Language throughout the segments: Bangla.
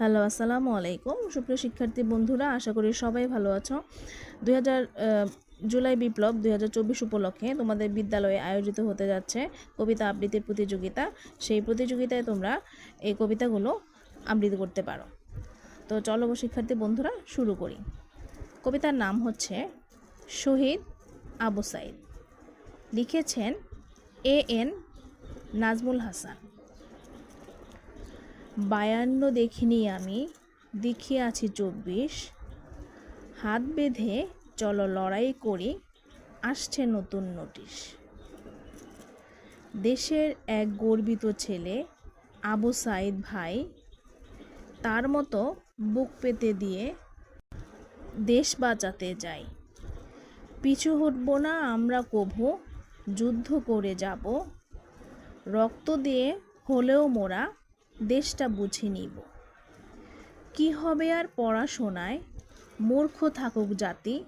হ্যালো, আসসালামু আলাইকুম। সুপ্রিয় শিক্ষার্থী বন্ধুরা, আশা করি সবাই ভালো আছো। দুই হাজার জুলাই বিপ্লব দুই হাজার চব্বিশ উপলক্ষে তোমাদের বিদ্যালয়ে আয়োজিত হতে যাচ্ছে কবিতা আবৃত্তির প্রতিযোগিতা। সেই প্রতিযোগিতায় তোমরা এই কবিতাগুলো আবৃত্তি করতে পারো। তো চলো শিক্ষার্থী বন্ধুরা, শুরু করি। কবিতার নাম হচ্ছে শহীদ আবু সাইদ। লিখেছেন এ এন নাজমুল হাসান। বায়ান্ন দেখিনি আমি দেখিয়ে আছি চব্বিশ। হাত বেঁধে চলো লড়াই করি, আসছে নতুন নোটিশ। দেশের এক গর্বিত ছেলে, আবু সাইদ ভাই, তার মতো বুক পেতে দিয়ে দেশ বাঁচাতে যাই। পিছু হটব না আমরা কভু, যুদ্ধ করে যাব। রক্ত দিয়ে হলেও মোরা দেশটা বুঝে নিব। কি হবে আর পড়াশোনায়? মূর্খ থাকুক জাতি।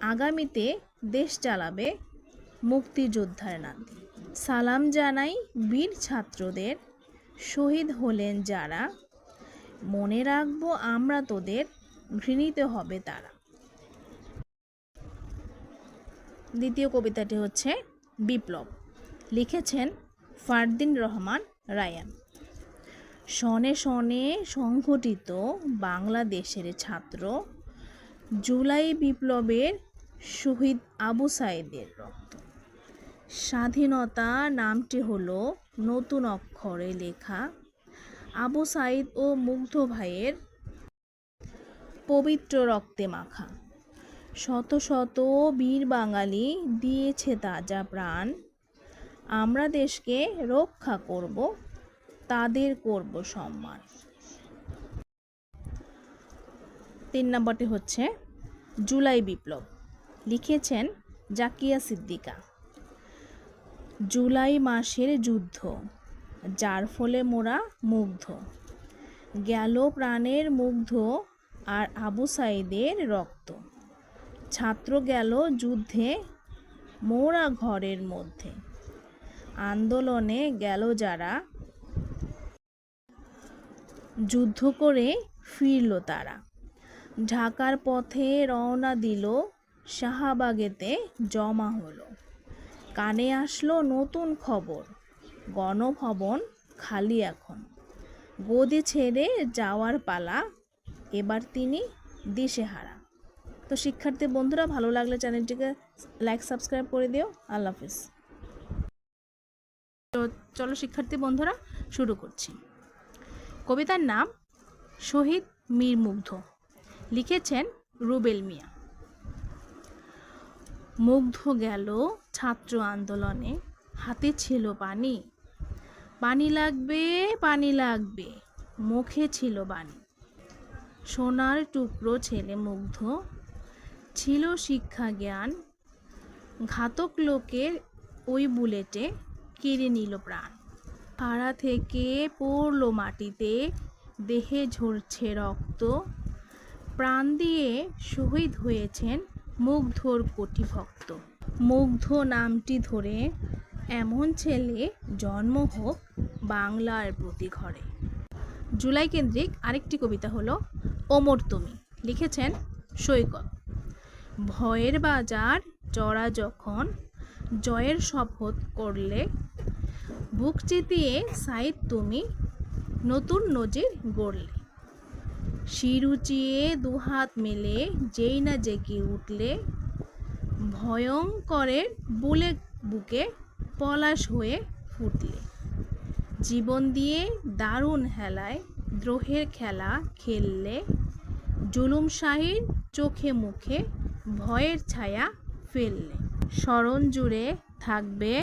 আগামীতে দেশ চালাবে মুক্তিযোদ্ধার নাতি। সালাম জানাই বীর ছাত্রদের। শহীদ হলেন যারা। মনে রাখব আমরা তোদের, ঘৃণিত হবে তারা। দ্বিতীয় কবিতাটি হচ্ছে বিপ্লব। লিখেছেন ফারদিন রহমান রায়ান। শনে শনে সংঘটিত বাংলাদেশের ছাত্র জুলাই বিপ্লবের শহীদ আবু সাইদের রক্ত। স্বাধীনতা নামটি হলো নতুন অক্ষরে লেখা আবু সাইদ ও মুগ্ধ ভাইয়ের পবিত্র রক্তে মাখা। শত শত বীর বাঙালি দিয়েছে তাজা প্রাণ, আমরা দেশকে রক্ষা করব তাদের করব সম্মান। তিন নম্বরটি হচ্ছে, জুলাই বিপ্লব। লিখেছেন জাকিয়া সিদ্দিকা। জুলাই মাসের যুদ্ধ, যার ফলে মোরা মুগ্ধ। গেল প্রাণের মুগ্ধ আর আবু সাইদের রক্ত। ছাত্র গেল যুদ্ধে মোরা ঘরের মধ্যে। আন্দোলনে গেল যারা যুদ্ধ করে ফিরল তারা। ঢাকার পথে রওনা দিল শাহবাগেতে জমা হলো। কানে আসলো নতুন খবর, গণভবন খালি এখন। গদি ছেড়ে যাওয়ার পালা, এবার তিনি দিশেহারা। তো শিক্ষার্থী বন্ধুরা, ভালো লাগলে চ্যানেলটিকে লাইক, সাবস্ক্রাইব করে দিও। আল্লাহ হাফিজ। তো চলো শিক্ষার্থী বন্ধুরা, শুরু করছি। কবিতার নাম শহীদ মীর মুগ্ধ। লিখেছেন রুবেল মিয়া। মুগ্ধ গেল ছাত্র আন্দোলনে, হাতে ছিল পানি। পানি লাগবে পানি লাগবে, মুখে ছিল বাণী। সোনার টুকরো ছেলে মুগ্ধ, ছিল শিক্ষা জ্ঞান। ঘাতক লোকের ওই বুলেটে কেড়ে নিল প্রাণ। পাড়া থেকে পড়ল মাটিতে, দেহে ঝরছে রক্ত। প্রাণ দিয়ে শহীদ হয়েছেন মুগ্ধর কোটি ভক্ত মুগ্ধ নামটি ধরে এমন ছেলে জন্ম হোক বাংলার প্রতি ঘরে। জুলাই কেন্দ্রিক আরেকটি কবিতা হলো, ওমর তুমি লিখেছেন সৈকত। ভয়ের বাজার চড়া যখন, জয়ের শপথ করলে বুক চিতিয়ে সাইদ, তুমি নতুন নজির গড়লে। শিরুচিয়ে দুহাত মেলে, যেই না জেগে উঠলে। ভয়ঙ্করের বুলে বুকে পলাশ হয়ে ফুটলে। জীবন দিয়ে দারুণ হেলায় দ্রোহের খেলা খেললে। জুলুম শাহির চোখে মুখে ভয়ের ছায়া ফেললে। স্মরণ জুড়ে থাকবে